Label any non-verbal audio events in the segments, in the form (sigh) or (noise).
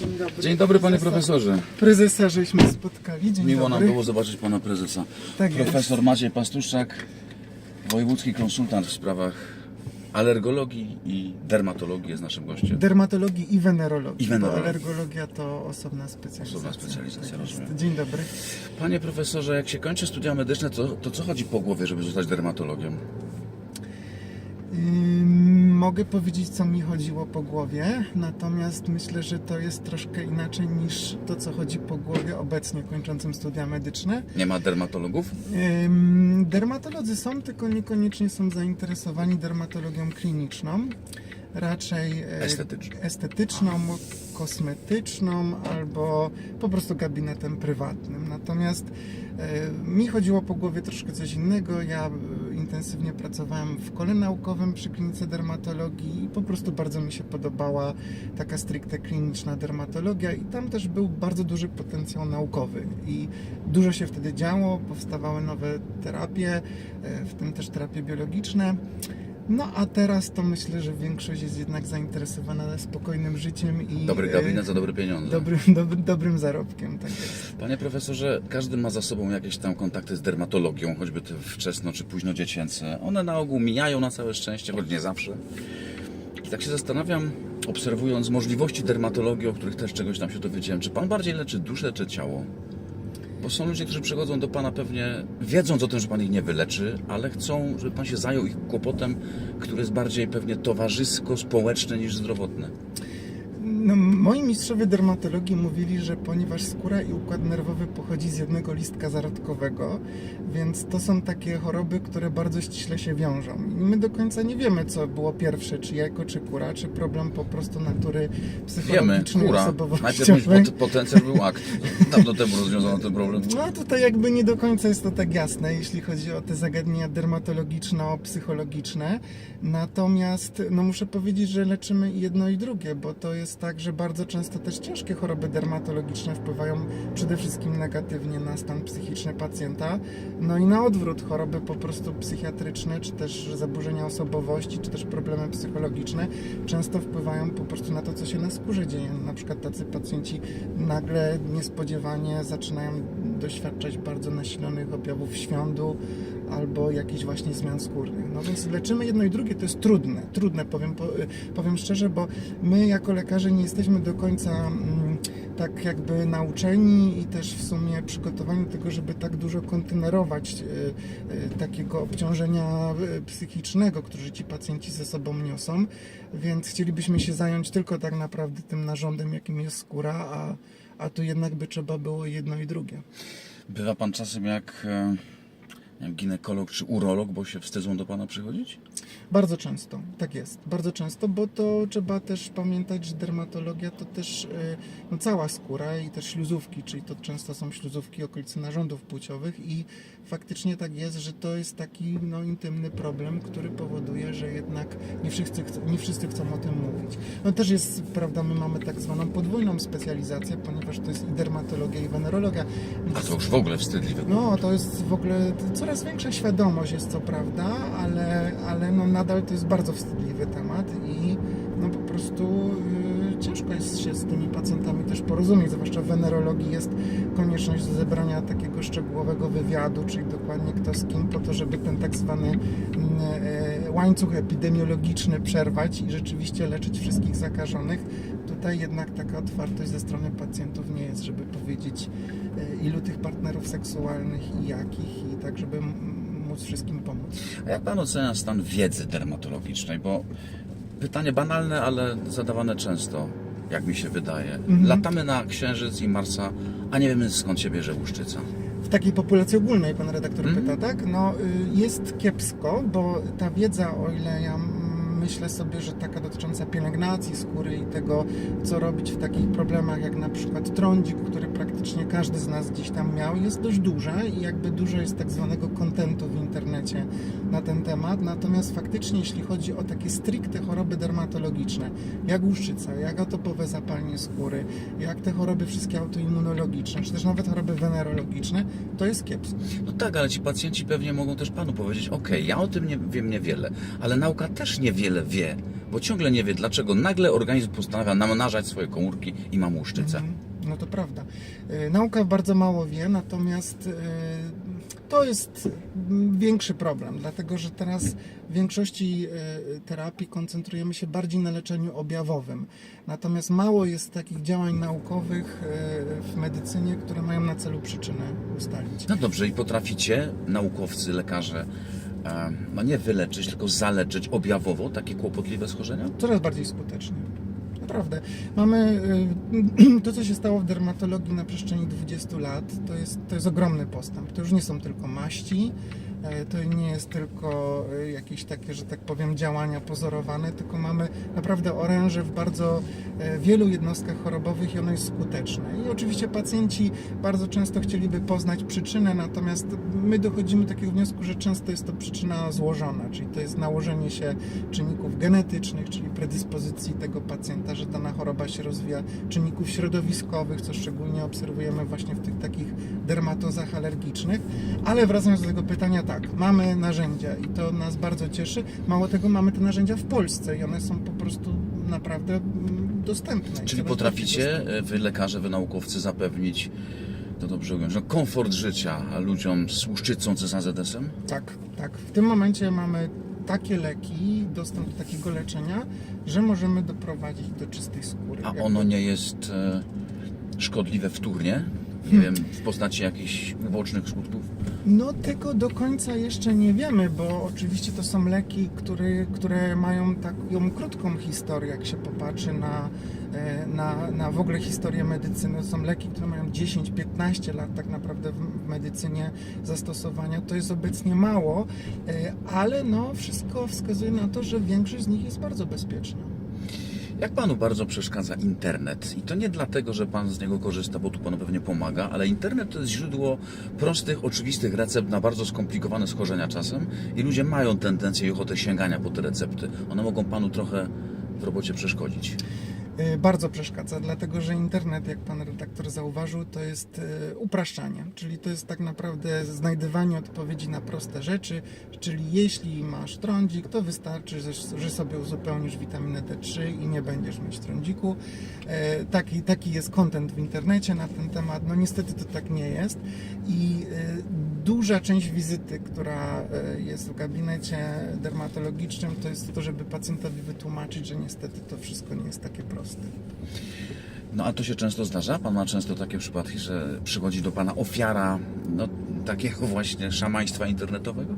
Dzień dobry. Dzień dobry panie Prezesa- profesorze. Prezesa żeśmy spotkali. Dzień Miło nam dobry. było zobaczyć pana prezesa. Tak jest. Profesor Maciej Pastuszczak, wojewódzki konsultant w sprawach alergologii i dermatologii jest naszym gościem. Dermatologii i wenerologii. I wenerologii. Alergologia to osobna specjalizacja. Osobna specjalizacja, Tak jest. rozumiem. Dzień dobry. Panie profesorze, jak się kończy studia medyczne, to, to co chodzi po głowie, żeby zostać dermatologiem? Ym, Mogę powiedzieć, co mi chodziło po głowie, natomiast myślę, że to jest troszkę inaczej niż to, co chodzi po głowie obecnie kończącym studia medyczne. Nie ma dermatologów? Ym, Dermatolodzy są, tylko niekoniecznie są zainteresowani dermatologią kliniczną. Raczej e, Estetyczną. estetyczną, kosmetyczną albo po prostu gabinetem prywatnym. Natomiast e, mi chodziło po głowie troszkę coś innego. Ja intensywnie pracowałem w kole naukowym przy klinice dermatologii i po prostu bardzo mi się podobała taka stricte kliniczna dermatologia i tam też był bardzo duży potencjał naukowy i dużo się wtedy działo, powstawały nowe terapie, e, w tym też terapie biologiczne. No a teraz to myślę, że większość jest jednak zainteresowana spokojnym życiem i Dobry e, gabinet za dobre pieniądze. dobrym, dobry, dobrym zarobkiem, tak jest. Panie profesorze, każdy ma za sobą jakieś tam kontakty z dermatologią, choćby te wczesno czy późno dziecięce. One na ogół mijają na całe szczęście, choć nie zawsze. I tak się zastanawiam, obserwując możliwości dermatologii, o których też czegoś tam się dowiedziałem, czy pan bardziej leczy duszę czy ciało? Bo są ludzie, którzy przychodzą do pana pewnie wiedząc o tym, że pan ich nie wyleczy, ale chcą, żeby pan się zajął ich kłopotem, który jest bardziej pewnie towarzysko-społeczny niż zdrowotny. No, moi mistrzowie dermatologii mówili, że ponieważ skóra i układ nerwowy pochodzi z jednego listka zarodkowego, więc to są takie choroby, które bardzo ściśle się wiążą. I my do końca nie wiemy, co było pierwsze, czy jajko, czy kura, czy problem po prostu natury Wiemy, psychologicznej, kura. Najpierw pot- (laughs) potencjał był akt. Dawno temu rozwiązano ten problem. No tutaj jakby nie do końca jest to tak jasne, jeśli chodzi o te zagadnienia dermatologiczno-psychologiczne. Natomiast no muszę powiedzieć, że leczymy jedno i drugie, bo to jest tak, że bardzo często też ciężkie choroby dermatologiczne wpływają przede wszystkim negatywnie na stan psychiczny pacjenta. No i na odwrót choroby po prostu psychiatryczne, czy też zaburzenia osobowości, czy też problemy psychologiczne często wpływają po prostu na to, co się na skórze dzieje. Na przykład tacy pacjenci nagle niespodziewanie zaczynają doświadczać bardzo nasilonych objawów świądu albo jakichś właśnie zmian skórnych. No więc leczymy jedno i drugie, to jest trudne, trudne powiem, po- powiem szczerze, bo my jako lekarze nie jesteśmy do końca mm, tak jakby nauczeni i też w sumie przygotowani do tego, żeby tak dużo kontenerować y, y, takiego obciążenia y, psychicznego, które ci pacjenci ze sobą niosą, więc chcielibyśmy się zająć tylko tak naprawdę tym narządem, jakim jest skóra, a, a tu jednak by trzeba było jedno i drugie. Bywa pan czasem jak, e, ginekolog czy urolog, bo się wstydzą do pana przychodzić? Bardzo często, tak jest, bardzo często, bo to trzeba też pamiętać, że dermatologia to też y, no, cała skóra i też śluzówki, czyli to często są śluzówki okolicy narządów płciowych i faktycznie tak jest, że to jest taki no, intymny problem, który powoduje, że jednak nie wszyscy, chcą, nie wszyscy chcą o tym mówić. No też jest, prawda, my mamy tak zwaną podwójną specjalizację, ponieważ to jest i dermatologia i wenerologia. A to już w ogóle wstydliwe. No, to jest w ogóle coraz większa świadomość jest co prawda, ale, ale no nadal to jest bardzo wstydliwy temat i no po prostu y, ciężko jest się z tymi pacjentami też porozumieć, zwłaszcza w wenerologii jest konieczność zebrania takiego szczegółowego wywiadu, czyli dokładnie kto z kim, po to, żeby ten tak zwany e, łańcuch epidemiologiczny przerwać i rzeczywiście leczyć wszystkich zakażonych. Tutaj jednak taka otwartość ze strony pacjentów nie jest, żeby powiedzieć e, ilu tych partnerów seksualnych i jakich i tak, żeby móc wszystkim pomóc. A jak pan ocenia stan wiedzy dermatologicznej? Bo pytanie banalne, ale zadawane często, jak mi się wydaje. Mhm. Latamy na Księżyc i Marsa, a nie wiemy skąd się bierze łuszczyca. W takiej populacji ogólnej pan redaktor Mhm. pyta, tak? No y, jest kiepsko, bo ta wiedza, o ile ja myślę sobie, że taka dotycząca pielęgnacji skóry i tego, co robić w takich problemach jak na przykład trądzik, który praktycznie każdy z nas gdzieś tam miał, jest dość duża i jakby dużo jest tak zwanego kontentu w internecie na ten temat. Natomiast faktycznie, jeśli chodzi o takie stricte choroby dermatologiczne, jak łuszczyca, jak atopowe zapalenie skóry, jak te choroby wszystkie autoimmunologiczne, czy też nawet choroby wenerologiczne, to jest kiepsko. No tak, ale ci pacjenci pewnie mogą też panu powiedzieć, okej, ja o tym nie wiem niewiele, ale nauka też niewiele wie bo ciągle nie wie, dlaczego nagle organizm postanawia namnażać swoje komórki i ma łuszczycę. Mhm. No to prawda. E, Nauka bardzo mało wie, natomiast e, to jest mm, większy problem, dlatego że teraz w większości e, terapii koncentrujemy się bardziej na leczeniu objawowym. Natomiast mało jest takich działań naukowych w medycynie, które mają na celu przyczynę ustalić. No dobrze, i potraficie, naukowcy, lekarze, no nie wyleczyć, tylko zaleczyć objawowo takie kłopotliwe schorzenia? coraz bardziej skutecznie. Naprawdę. Mamy y, (clears throat) to, co się stało w dermatologii na przestrzeni 20 lat, to jest, to jest ogromny postęp. To już nie są tylko maści, to nie jest tylko e, jakieś takie, że tak powiem, działania pozorowane, tylko mamy naprawdę oręże w bardzo e, wielu jednostkach chorobowych i ono jest skuteczne. I oczywiście pacjenci bardzo często chcieliby poznać przyczynę, natomiast my dochodzimy do takiego wniosku, że często jest to przyczyna złożona, czyli to jest nałożenie się czynników genetycznych, czyli predyspozycji tego pacjenta, że dana choroba się rozwija, czynników środowiskowych, co szczególnie obserwujemy właśnie w tych takich dermatozach alergicznych. Ale wracając do tego pytania, mamy narzędzia i to nas bardzo cieszy. Mało tego, mamy te narzędzia w Polsce i one są po prostu naprawdę mm, dostępne. Czyli potraficie, e, wy lekarze, wy naukowcy, zapewnić, to dobrze ująć, no, komfort życia ludziom z łuszczycą czy z AZS-em? Tak, tak. W tym momencie mamy takie leki, dostęp do takiego leczenia, że możemy doprowadzić do czystej skóry. A ono nie jest e, szkodliwe wtórnie? Nie wiem, w postaci jakichś ubocznych skutków? No tego do końca jeszcze nie wiemy, bo oczywiście to są leki, które, które mają taką krótką historię, jak się popatrzy na, e, na, na w ogóle historię medycyny. To są leki, które mają 10-15 lat tak naprawdę w medycynie zastosowania. To jest obecnie mało, e, ale no wszystko wskazuje na to, że większość z nich jest bardzo bezpieczna. Jak panu bardzo przeszkadza internet? I to nie dlatego, że pan z niego korzysta, bo tu panu pewnie pomaga, ale internet to jest źródło prostych, oczywistych recept na bardzo skomplikowane schorzenia czasem i ludzie mają tendencję i ochotę sięgania po te recepty. One mogą panu trochę w robocie przeszkodzić. Y, Bardzo przeszkadza, dlatego że internet, jak pan redaktor zauważył, to jest y, upraszczanie, czyli to jest tak naprawdę znajdywanie odpowiedzi na proste rzeczy, czyli jeśli masz trądzik, to wystarczy, że, sobie uzupełnisz witaminę D3 i nie będziesz mieć trądziku. E, Taki, taki jest content w internecie na ten temat. No niestety to tak nie jest i y, duża część wizyty, która y, jest w gabinecie dermatologicznym, to jest to, żeby pacjentowi wytłumaczyć, że niestety to wszystko nie jest takie proste. No a to się często zdarza? Pan ma często takie przypadki, że przychodzi do pana ofiara no, takiego właśnie szamaństwa internetowego?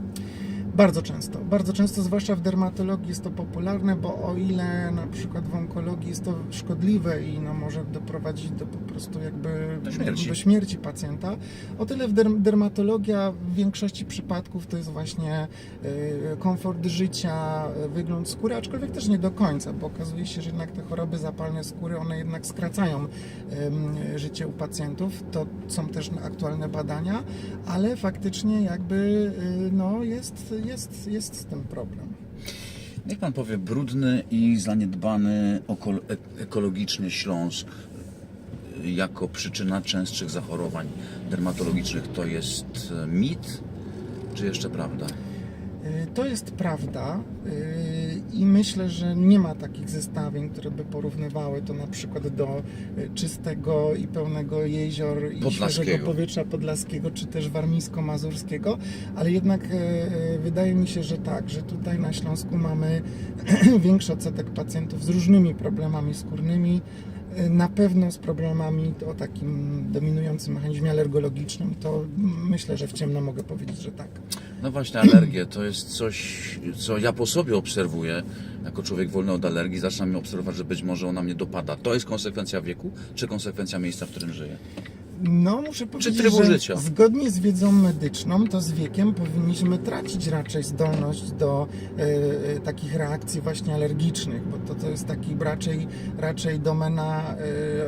Bardzo często, bardzo często, zwłaszcza w dermatologii jest to popularne, bo o ile na przykład w onkologii jest to szkodliwe i no, może doprowadzić do po prostu jakby Do śmierci. do śmierci pacjenta, o tyle w derm- dermatologia w większości przypadków to jest właśnie y, komfort życia, y, wygląd skóry, aczkolwiek też nie do końca, bo okazuje się, że jednak te choroby zapalne skóry, one jednak skracają ym, życie u pacjentów. To są też aktualne badania, ale faktycznie jakby y, no, jest, jest, jest z tym problem. Niech pan powie, brudny i zaniedbany e- ekologicznie Śląsk y, jako przyczyna częstszych zachorowań dermatologicznych to jest e, mit, czy jeszcze prawda? Y, To jest prawda y, i myślę, że nie ma takich zestawień, które by porównywały to na przykład do y, czystego i pełnego jezior i świeżego powietrza podlaskiego, czy też warmińsko-mazurskiego, ale jednak y, y, wydaje mi się, że tak, że tutaj na Śląsku mamy (clears throat) większy odsetek pacjentów z różnymi problemami skórnymi, y, na pewno z problemami o takim dominującym mechanizmie alergologicznym, to myślę, że w ciemno mogę powiedzieć, że tak. No właśnie, alergie to jest coś, co ja po sobie obserwuję jako człowiek wolny od alergii. Zaczynam obserwować, że być może ona mnie dopada. To jest konsekwencja wieku, czy konsekwencja miejsca, w którym żyję? No, muszę powiedzieć, trybu że życia? zgodnie z wiedzą medyczną, to z wiekiem powinniśmy tracić raczej zdolność do e, e, takich reakcji właśnie alergicznych, bo to, to jest taki raczej, raczej domena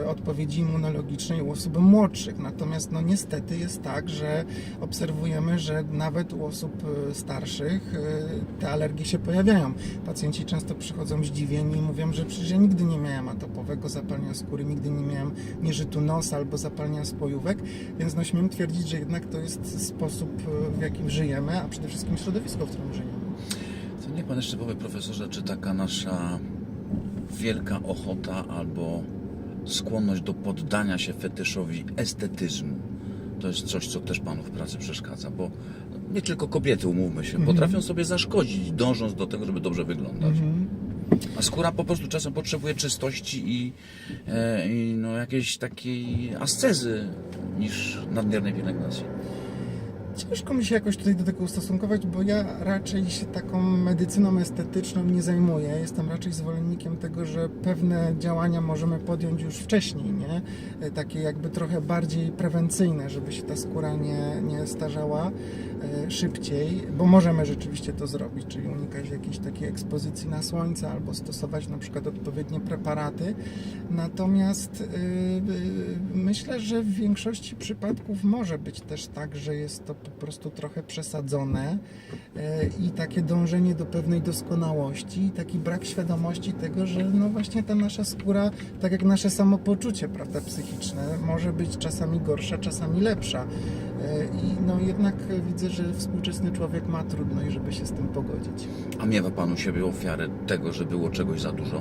e, odpowiedzi immunologicznej u osób młodszych. Natomiast no niestety jest tak, że obserwujemy, że nawet u osób e, starszych e, te alergie się pojawiają. Pacjenci często przychodzą zdziwieni i mówią, że przecież ja nigdy nie miałem atopowego zapalenia skóry, nigdy nie miałem nieżytu nosa albo zapalenia więc no śmiem twierdzić, że jednak to jest sposób, e, w jakim żyjemy, a przede wszystkim środowisko, w którym żyjemy. To niech pan jeszcze powie, profesorze, czy taka nasza wielka ochota albo skłonność do poddania się fetyszowi estetyzmu. To jest coś, co też panu w pracy przeszkadza, bo nie tylko kobiety, umówmy się, potrafią sobie zaszkodzić, dążąc do tego, żeby dobrze wyglądać. A skóra po prostu czasem potrzebuje czystości i, e, i no, jakiejś takiej ascezy niż nadmiernej pielęgnacji. Ciężko mi się jakoś tutaj do tego ustosunkować, bo ja raczej się taką medycyną estetyczną nie zajmuję. Jestem raczej zwolennikiem tego, że pewne działania możemy podjąć już wcześniej, nie? E, Takie jakby trochę bardziej prewencyjne, żeby się ta skóra nie, nie starzała szybciej, bo możemy rzeczywiście to zrobić, czyli unikać jakiejś takiej ekspozycji na słońce albo stosować na przykład odpowiednie preparaty. Natomiast y, y, myślę, że w większości przypadków może być też tak, że jest to po prostu trochę przesadzone i takie dążenie do pewnej doskonałości, taki brak świadomości tego, że no właśnie ta nasza skóra, tak jak nasze samopoczucie, prawda, psychiczne, może być czasami gorsza, czasami lepsza. Y, I no jednak widzę, że współczesny człowiek ma trudność, żeby się z tym pogodzić. A miewa pan u siebie ofiarę tego, że było czegoś za dużo?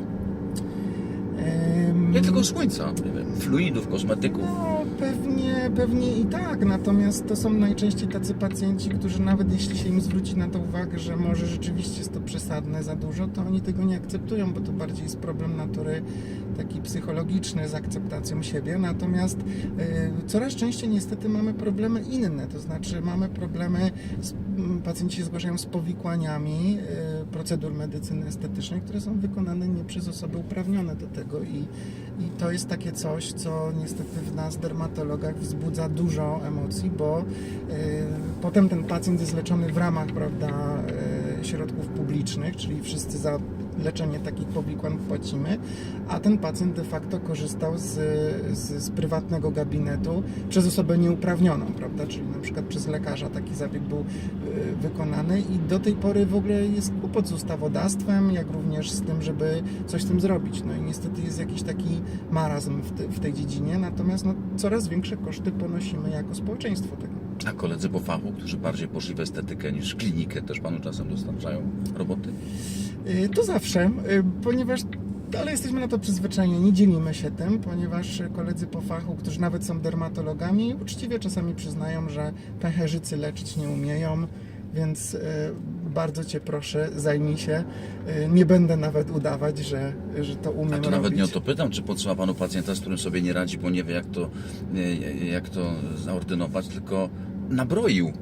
Nie tylko słońca, nie wiem, fluidów, kosmetyków. No, pewnie, pewnie i tak, natomiast to są najczęściej tacy pacjenci, którzy nawet jeśli się im zwróci na to uwagę, że może rzeczywiście jest to przesadne za dużo, to oni tego nie akceptują, bo to bardziej jest problem natury taki psychologiczny z akceptacją siebie, natomiast y, coraz częściej niestety mamy problemy inne, to znaczy mamy problemy, z, pacjenci się zgłaszają z powikłaniami y, procedur medycyny estetycznej, które są wykonane nie przez osoby uprawnione do tego i, i to jest takie coś, co niestety w nas, dermatologach, wzbudza dużo emocji, bo y, potem ten pacjent jest leczony w ramach, prawda, y, środków publicznych, czyli wszyscy za leczenie takich powikłań płacimy, a ten pacjent de facto korzystał z, z, z prywatnego gabinetu przez osobę nieuprawnioną, prawda, czyli na przykład przez lekarza taki zabieg był y, wykonany i do tej pory w ogóle jest kłopot z ustawodawstwem, jak również z tym, żeby coś z tym zrobić. No i niestety jest jakiś taki marazm w, te, w tej dziedzinie, natomiast no, coraz większe koszty ponosimy jako społeczeństwo tego. A koledzy po fachu, którzy bardziej poszli w estetykę niż klinikę, też panu czasem dostarczają roboty? Y, To zawsze, y, ponieważ ale jesteśmy na to przyzwyczajeni, dzielimy się tym, ponieważ koledzy po fachu, którzy nawet są dermatologami, uczciwie czasami przyznają, że pęcherzycy leczyć nie umieją, więc y, bardzo Cię proszę, zajmij się. Nie będę nawet udawać, że, że to umiem A to robić. nawet nie o to pytam, czy podsyła panu pacjenta, z którym sobie nie radzi, bo nie wie jak to, jak to zaordynować, tylko nabroił.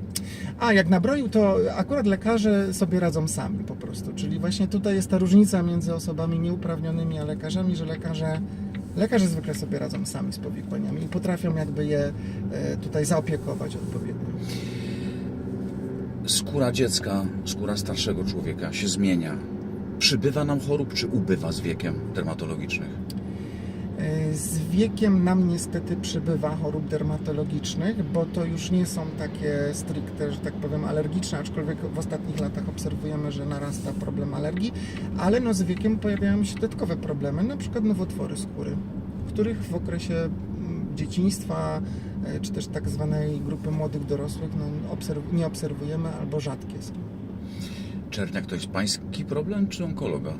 A, jak nabroił, to akurat lekarze sobie radzą sami po prostu. Czyli właśnie tutaj jest ta różnica między osobami nieuprawnionymi a lekarzami, że lekarze, lekarze zwykle sobie radzą sami z powikłaniami i potrafią jakby je e, tutaj zaopiekować odpowiednio. Skóra dziecka, skóra starszego człowieka się zmienia. Przybywa nam chorób, czy ubywa z wiekiem dermatologicznych? E, Z wiekiem nam niestety przybywa chorób dermatologicznych, bo to już nie są takie stricte, że tak powiem, alergiczne, aczkolwiek w ostatnich latach obserwujemy, że narasta problem alergii, ale no z wiekiem pojawiają się dodatkowe problemy, na przykład nowotwory skóry, których w okresie mm, dzieciństwa e, czy też tak zwanej grupy młodych dorosłych no, obserw- nie obserwujemy albo rzadkie są. Czerniak to jest pański problem, czy onkologa?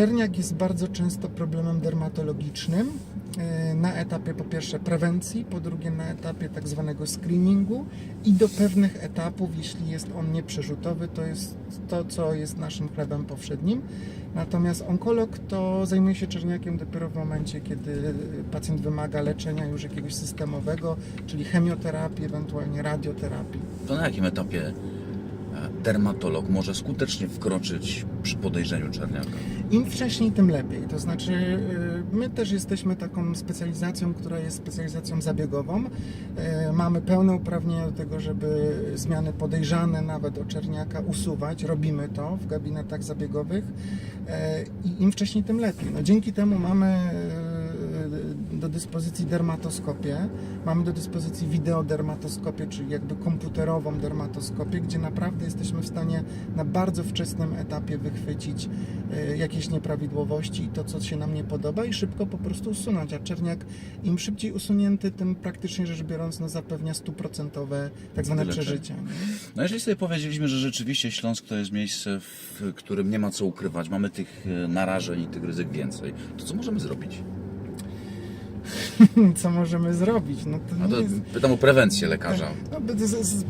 Czerniak jest bardzo często problemem dermatologicznym e, na etapie po pierwsze prewencji, po drugie na etapie tak zwanego screeningu i do pewnych etapów, jeśli jest on nieprzerzutowy, to jest to, co jest naszym chlebem powszednim. Natomiast onkolog to zajmuje się czerniakiem dopiero w momencie, kiedy pacjent wymaga leczenia już jakiegoś systemowego, czyli chemioterapii, ewentualnie radioterapii. To na jakim etapie dermatolog może skutecznie wkroczyć przy podejrzeniu czerniaka? Im wcześniej, tym lepiej. To znaczy, y, my też jesteśmy taką specjalizacją, która jest specjalizacją zabiegową. Y, Mamy pełne uprawnienia do tego, żeby zmiany podejrzane nawet o czerniaka usuwać. Robimy to w gabinetach zabiegowych y, i im wcześniej, tym lepiej. No, dzięki temu mamy do dyspozycji dermatoskopię, mamy do dyspozycji wideodermatoskopię, czyli jakby komputerową dermatoskopię, gdzie naprawdę jesteśmy w stanie na bardzo wczesnym etapie wychwycić e, jakieś nieprawidłowości i to, co się nam nie podoba i szybko po prostu usunąć. A czerniak im szybciej usunięty, tym praktycznie rzecz biorąc no, zapewnia stuprocentowe tak zwane przeżycie. No jeżeli sobie powiedzieliśmy, że rzeczywiście Śląsk to jest miejsce, w którym nie ma co ukrywać, mamy tych e, narażeń i tych ryzyk więcej, to co możemy zrobić? (laughs) Co możemy zrobić? No to No nie to jest... pytam o prewencję lekarza. No, z- z-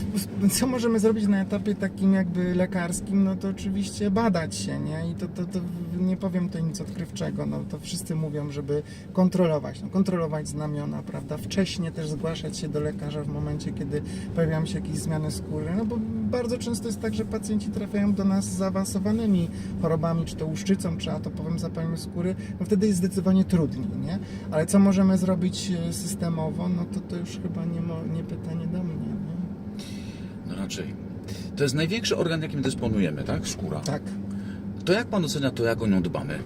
co możemy zrobić na etapie takim jakby lekarskim? No to oczywiście badać się, nie? I to, to, to nie powiem to nic odkrywczego, no to wszyscy mówią, żeby kontrolować, no, kontrolować znamiona, prawda? Wcześnie też zgłaszać się do lekarza w momencie, kiedy pojawiają się jakieś zmiany skóry, no bo bardzo często jest tak, że pacjenci trafiają do nas z zaawansowanymi chorobami, czy to łuszczycą, czy atopowym zapaleniem skóry, no wtedy jest zdecydowanie trudniej, nie? Ale co możemy zrobić e, systemowo, no to to już chyba nie, nie pytanie do mnie, nie? No raczej. To jest największy organ, jakim dysponujemy, tak? Skóra. Tak. To jak pan ocenia to, jak o nią dbamy?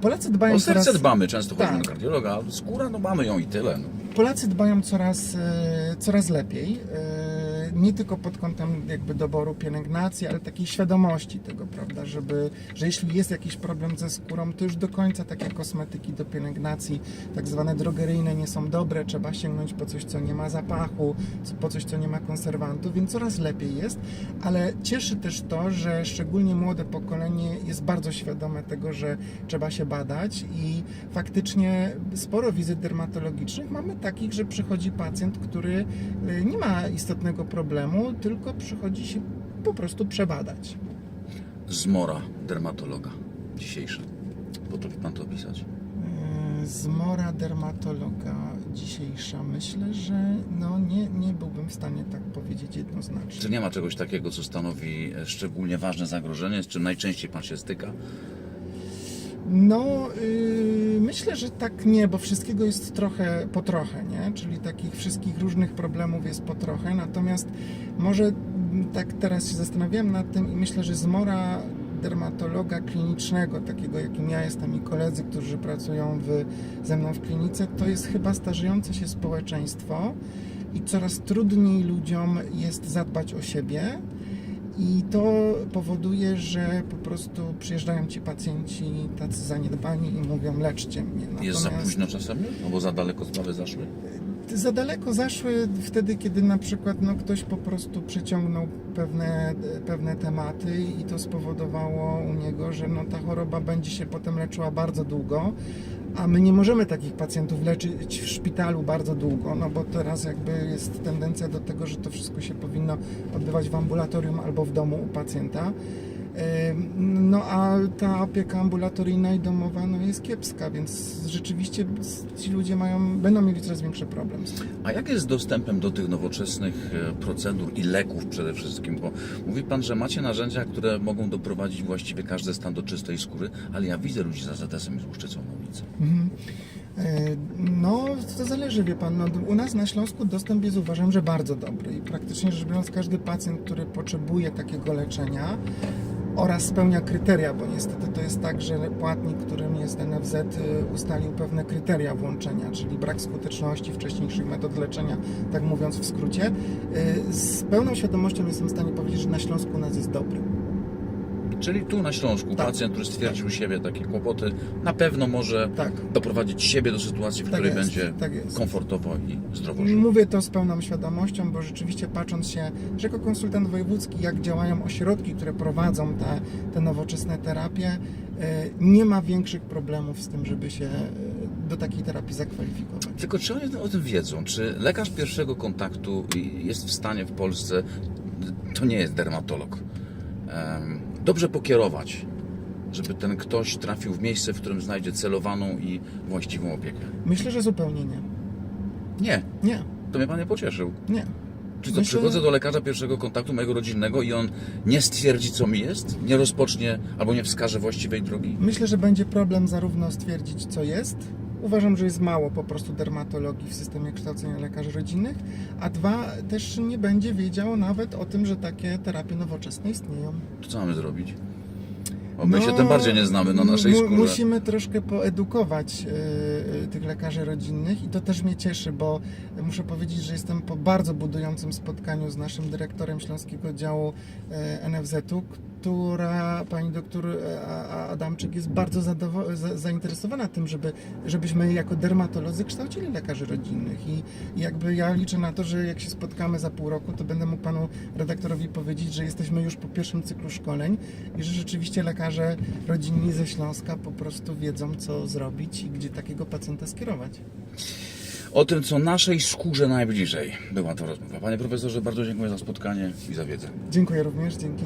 Polacy dbają O serce coraz... dbamy, często chodzimy Tak. do kardiologa, a skóra, no mamy ją i tyle. No. Polacy dbają coraz, e, coraz lepiej. Nie tylko pod kątem jakby doboru pielęgnacji, ale takiej świadomości tego, prawda, żeby, że jeśli jest jakiś problem ze skórą, to już do końca takie kosmetyki do pielęgnacji, tak zwane drogeryjne nie są dobre, trzeba sięgnąć po coś, co nie ma zapachu, po coś, co nie ma konserwantów, więc coraz lepiej jest, ale cieszy też to, że szczególnie młode pokolenie jest bardzo świadome tego, że trzeba się badać i faktycznie sporo wizyt dermatologicznych. Mamy takich, że przychodzi pacjent, który y, nie ma istotnego problemu, tylko przychodzi się po prostu przebadać. Zmora dermatologa dzisiejsza. Potrafi pan to opisać? Y, Zmora dermatologa dzisiejsza, myślę, że no nie, nie byłbym w stanie tak powiedzieć jednoznacznie. Czy nie ma czegoś takiego, co stanowi e, szczególnie ważne zagrożenie, z czym najczęściej pan się styka? No, yy, myślę, że tak nie, bo wszystkiego jest trochę po trochę, nie? Czyli takich wszystkich różnych problemów jest po trochę. Natomiast może tak teraz się zastanawiałem nad tym i myślę, że zmora dermatologa klinicznego, takiego jakim ja jestem i koledzy, którzy pracują w, ze mną w klinice, to jest chyba starzejące się społeczeństwo i coraz trudniej ludziom jest zadbać o siebie. I to powoduje, że po prostu przyjeżdżają ci pacjenci tacy zaniedbani i mówią leczcie mnie. Jest za Natomiast późno czasami? Albo za daleko sprawy zaszły? Za daleko zaszły wtedy, kiedy na przykład no, ktoś po prostu przeciągnął pewne, pewne tematy i to spowodowało u niego, że no, ta choroba będzie się potem leczyła bardzo długo, a my nie możemy takich pacjentów leczyć w szpitalu bardzo długo, no bo teraz jakby jest tendencja do tego, że to wszystko się powinno odbywać w ambulatorium albo w domu u pacjenta. No a ta opieka ambulatoryjna i domowa no, jest kiepska, więc rzeczywiście ci ludzie mają, będą mieli coraz większy problem. A jak jest z dostępem do tych nowoczesnych e, procedur i leków przede wszystkim? Bo mówi pan, że macie narzędzia, które mogą doprowadzić właściwie każdy stan do czystej skóry, ale ja widzę ludzi z AZS-em i z łuszczycą na ulicy. Mhm. E, No, to zależy, wie pan. No, u nas na Śląsku dostęp jest uważam, że bardzo dobry i praktycznie rzecz biorąc każdy pacjent, który potrzebuje takiego leczenia oraz spełnia kryteria, bo niestety to jest tak, że płatnik, którym jest NFZ, y, ustalił pewne kryteria włączenia, czyli brak skuteczności wcześniejszych metod leczenia, tak mówiąc w skrócie. Y, Z pełną świadomością jestem w stanie powiedzieć, że na Śląsku nas jest dobry. Czyli tu na Śląsku Tak. pacjent, który stwierdził u siebie takie kłopoty, na pewno może Tak. doprowadzić siebie do sytuacji, w Tak której jest, będzie tak komfortowo i zdrowo żył. Mówię to z pełną świadomością, bo rzeczywiście patrząc się, że jako konsultant wojewódzki, jak działają ośrodki, które prowadzą te, te nowoczesne terapie, e, nie ma większych problemów z tym, żeby się e, do takiej terapii zakwalifikować. Tylko czy oni o tym wiedzą? Czy lekarz pierwszego kontaktu jest w stanie w Polsce, to nie jest dermatolog, dobrze pokierować, żeby ten ktoś trafił w miejsce, w którym znajdzie celowaną i właściwą opiekę? Myślę, że zupełnie nie. Nie, Nie, to mnie pan nie pocieszył. nie. Czy to Myślę- przychodzę do lekarza pierwszego kontaktu mojego rodzinnego i on nie stwierdzi, co mi jest? Nie rozpocznie albo nie wskaże właściwej drogi? Myślę, że będzie problem zarówno stwierdzić, co jest. Uważam, że jest mało po prostu dermatologii w systemie kształcenia lekarzy rodzinnych, a dwa, też nie będzie wiedział nawet o tym, że takie terapie nowoczesne istnieją. To co mamy zrobić? Bo my się tym bardziej nie znamy na naszej mu- skórze. Musimy troszkę poedukować y, tych lekarzy rodzinnych i to też mnie cieszy, bo muszę powiedzieć, że jestem po bardzo budującym spotkaniu z naszym dyrektorem Śląskiego Działu y, NFZ-u, która pani doktor e, Adamczyk jest bardzo zainteresowana tym, żeby, żebyśmy jako dermatolodzy kształcili lekarzy rodzinnych i jakby ja liczę na to, że jak się spotkamy za pół roku, to będę mógł panu redaktorowi powiedzieć, że jesteśmy już po pierwszym cyklu szkoleń i że rzeczywiście lekarze rodzinni ze Śląska po prostu wiedzą, co zrobić i gdzie takiego pacjenta skierować. O tym, co naszej skórze najbliżej była to rozmowa. Panie profesorze, bardzo dziękuję za spotkanie i za wiedzę. Dziękuję również, dzięki.